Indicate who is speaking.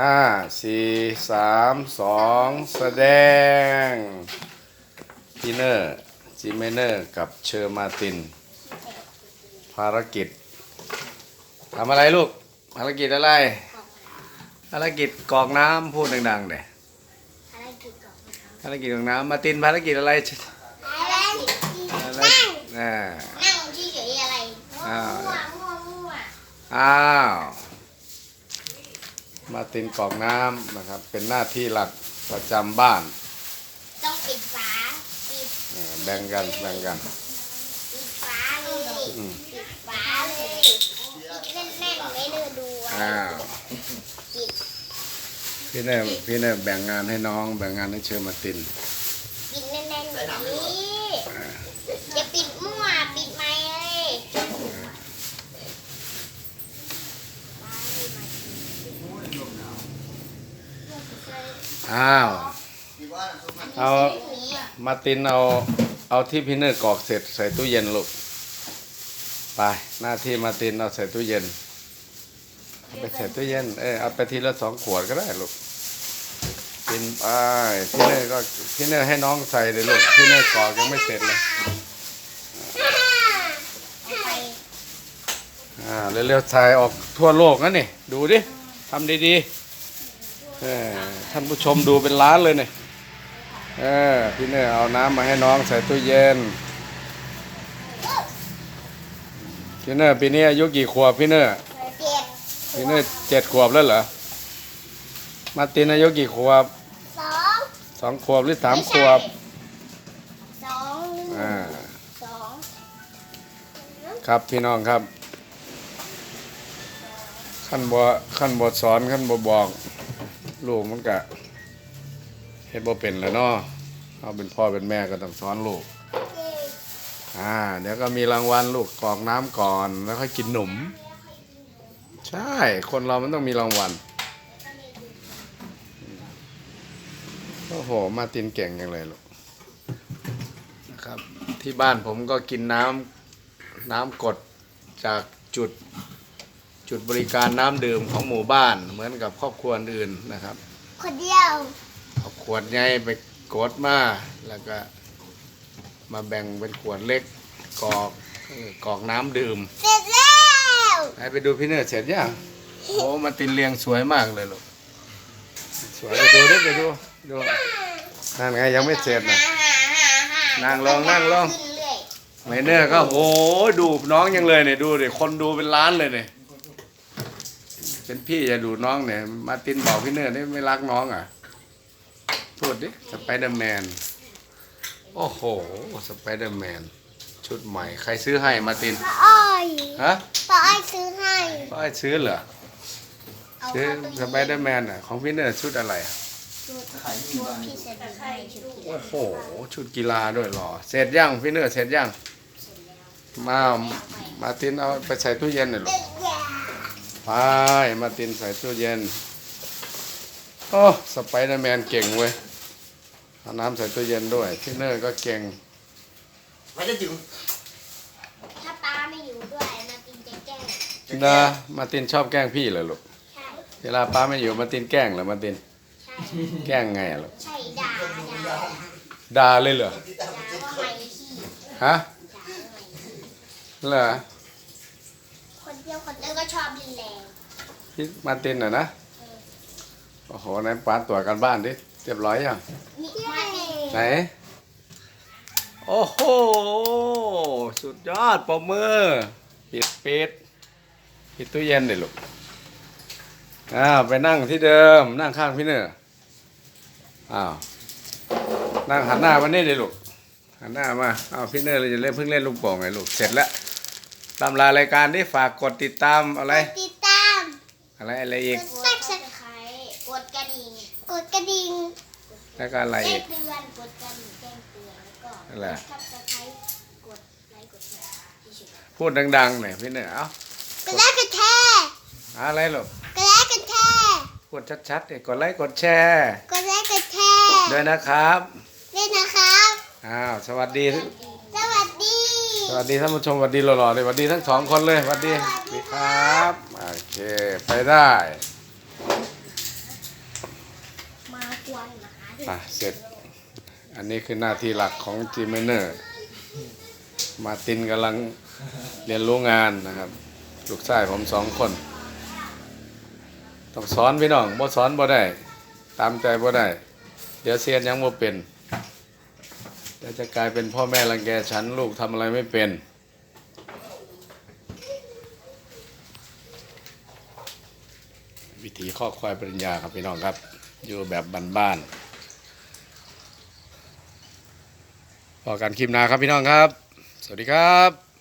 Speaker 1: ห้าสี่สามสองแสดงพีเนอร์จิเมเนอร์กับเชอร์มาติน ภารกิจทำอะไรลูก ภารกิจอะไร ภารกิจกรอกน้ำพูดดังๆเด้
Speaker 2: อะไรกินก่อนนะครับ
Speaker 1: ภารกิจกรอกน้ำมาตินภารกิจอะไร
Speaker 2: อะไรกิน
Speaker 1: อะไร
Speaker 2: นั่ง
Speaker 1: อ่า
Speaker 2: นั่งที่เฉยๆอะไร
Speaker 1: อ้าว
Speaker 2: มั่วมั่วมั่ว
Speaker 1: อ้าว มาตินกรอกน้ำนะครับ เป็นหน้าที่หลักประจำบ้าน
Speaker 2: ต้องปิดฝาปิด
Speaker 1: อ่าแบ่งกันแบ่งกัน
Speaker 2: ปิดฝาเลย
Speaker 1: อืม
Speaker 2: ปิดฝาเลยปิดแน่นๆไม่เลือดูไว้
Speaker 1: อ้าว
Speaker 2: ปิด
Speaker 1: พี่เน่พี่เน่แบ่งงานให้น้อง แบ่งงานให้เชอร์มาติน
Speaker 2: ปิดแน่นๆแบบนี้อย่าปิดมั่วปิดไม่เลย
Speaker 1: อ้าว เอา มาตินเอา เอาที่พี่เน่กรอกเสร็จใส่ตู้เย็นลูก ไป หน้าที่มาตินเอาใส่ตู้เย็น ไปใส่ตู้เย็น เออเอาไปทีละสองขวดก็ได้ลูกกินไปพี่เน่ก็พี่เน่ให้น้องใส่เลยลูกพี่เน่กรอกยังไม่เสร็จเลย
Speaker 2: อ่า
Speaker 1: เร็วๆถ่ออกทั่วโลกนะนี่ดูดิทำดีๆ ท่านผู้ชมดูเป็นล้านเลยเนี่ยเออพี่เน่เอาน้ำมาให้น้องใส่ตู้เย็นพี่เน่ปีนี้อายุกี่ขวบพี่เน่
Speaker 2: เจ็ด
Speaker 1: พี่เน่เจ็ดขวบแล้วเหรอ มาร์ตินอายุกี่ขวบ
Speaker 2: สอง
Speaker 1: สองขวบหรือสามขวบ
Speaker 2: สองหนึ่ง
Speaker 1: อ่า
Speaker 2: สอง
Speaker 1: ครับพี่น้องครับ ขั้นบ่ขั้นบ่สอนขั้นบ่บอก ลูกมันกะเฮ็ดบ่เป็นแล้วเนาะเอาเป็นพ่อเป็นแม่ก็ต้องสอนลูก อ่า เดี๋ยวก็มีรางวัลลูกกรอกน้ำก่อนแล้วค่อยกินหนม ใช่ คนเรามันต้องมีรางวัล โอ้โห มาตินเก่งจังเลยลูก นะครับ ที่บ้านผมก็กินน้ำน้ำกดจากจุด จุดบริการน้ำดื่มของหมู่บ้าน เหมือนกับครอบครัวอื่นนะครับ
Speaker 2: คนเดียว
Speaker 1: เอาขวดใหญ่ไปกดมาแล้วก็ มาแบ่งเป็นขวดเล็กกรอกเออกรอกน้ำดื่ม
Speaker 2: เสร็จแล้ว
Speaker 1: ให้ไปดูพี่เนอร์เสร็จยังโอ้มาตินเรียงสวยมากเลยลูกสวยไปดูดิไปดูดูนั่นไงยังไม่เสร็จนะ นั่งลงนั่งลง
Speaker 2: ขึ้นเรื่อย
Speaker 1: ไมเนอร์ก็โอ้ดูน้องยังเลยเนี่ยดูดิคนดูเป็นล้านเลยเนี่ย เป็นพี่จะดูน้องเนี่ยมาตินบอกพี่เนอร์นี่ไม่รักน้องอะพูดดิสไปเดอร์แมนโอ้โหสไปเดอร์แมนชุดใหม่ ใครซื้อให้มาติน
Speaker 2: ป้าอ้อย
Speaker 1: ฮะ
Speaker 2: ป้าอ้อยซื้อให้
Speaker 1: ก็ให้ซื้อเหรอ
Speaker 2: เอา
Speaker 1: ซื้อ
Speaker 2: เข้า
Speaker 1: สไปเดอร์แมนอะของพี่เนอร์ชุดอะไรอะ
Speaker 2: ชุดชุดที่เสร็จให้ชุดที่
Speaker 1: โอ้โหชุดกีฬาด้วยเหรอ เสร็จยังพี่เนอร์เสร็จยังมามาตินเอาไปใส่ตู้เย็นหน่อยลูก ไปมาตินใส่ตู้เย็น โอ้สไปเดอร์แมนเก่งเว้ยเอาน้ำใส่ตู้เย็นด้วยพี่เนอร์ก็เก่ง
Speaker 3: ไม่ได้จิ๋ว
Speaker 2: ถ้าป้าไม่อยู่ด้วยนาตินจะแกล้ง
Speaker 1: นะมาตินชอบแกล้งพี่เหรอลูก
Speaker 2: ใช่
Speaker 1: เวลาป้าไม่อยู่มาตินแกล้งเหรอมาติน
Speaker 2: ใช่
Speaker 1: แกล้งไงอะลูก
Speaker 2: ใช่ด่าด่า
Speaker 1: ด่าเลยเหรอ
Speaker 2: ด่าว่าไม่ขี้
Speaker 1: ฮะ
Speaker 2: ด่าว่าไม่ขี้
Speaker 1: เหรอ
Speaker 2: คนเดียวคนเดียวก็ชอบดินแรง
Speaker 1: พี่มาตินอะนะโอ้โหไหนานป้าตรวจกันบ้านดิเรียบร้อยยัง
Speaker 2: นี่มาเอง
Speaker 1: ไหน โอ้โห สุดยอดปรบมือปิดปิดปิดตู้เย็นเลยลูกอ้าวไปนั่งที่เดิม นั่งข้างพี่เนอร์อ้าวนั่งหันหน้ามานี่เลยลูกหันหน้ามาอ้าวพี่เนอร์เลยจะเล่นเพิ่งเล่นลูกโป่งไงลูกเสร็จแล้ว ตำรารายการที่ฝากกดติดตามอะไร
Speaker 2: ติดตาม
Speaker 1: อะไรอะไรอีก
Speaker 2: กดซับสไครต์กดกระดิ่งกดกระดิ่ง
Speaker 1: แล้วก็อะไร
Speaker 2: แจ้
Speaker 1: อี
Speaker 2: ง
Speaker 1: ก
Speaker 2: เตือนกดกระดิ่งแจ้งเตือนแล้วก็
Speaker 1: อะไร
Speaker 2: กดซับสไครต์กดไลค์กดแชร์ที่สุด
Speaker 1: พูดดังๆหน่อยพี่เนอร์เอ้าก
Speaker 2: ดไลค์กดแชร์
Speaker 1: อะไรลูก
Speaker 2: กดไลค์กดแชร์
Speaker 1: พูดชัดๆเลยกดไลค์กดแชร์
Speaker 2: กดไลค์กดแชร์
Speaker 1: ด้วยนะครับ
Speaker 2: ด้วยนะครับ
Speaker 1: อ้าวสวัสดี
Speaker 2: สวัสดี
Speaker 1: ส วัสดีท่านผู้ชมสวัสดีหล่อๆเลยสวัสดีทั้งสองคนเลยสวัสดีสวัสดีครับโอเคไปได้อะเสร็จ อันนี้คือหน้าที่หลักของจีเมเนอร์มาร์ตินกำลังเรียนรู้งานนะครับ ลูกชายผมสองคน ต้องสอนพี่น้องบ่สอนบ่ได้ ตามใจบ่ได้ เดี๋ยวเซียนยังบ่เป็น เดี๋ยวจะกลายเป็นพ่อแม่รังแกฉันลูกทำอะไรไม่เป็น วิธีข้อควายปริญญาครับพี่น้องครับ อยู่แบบบ้านๆพอกันคลิปหน้าครับพี่น้องครับ สวัสดีครับ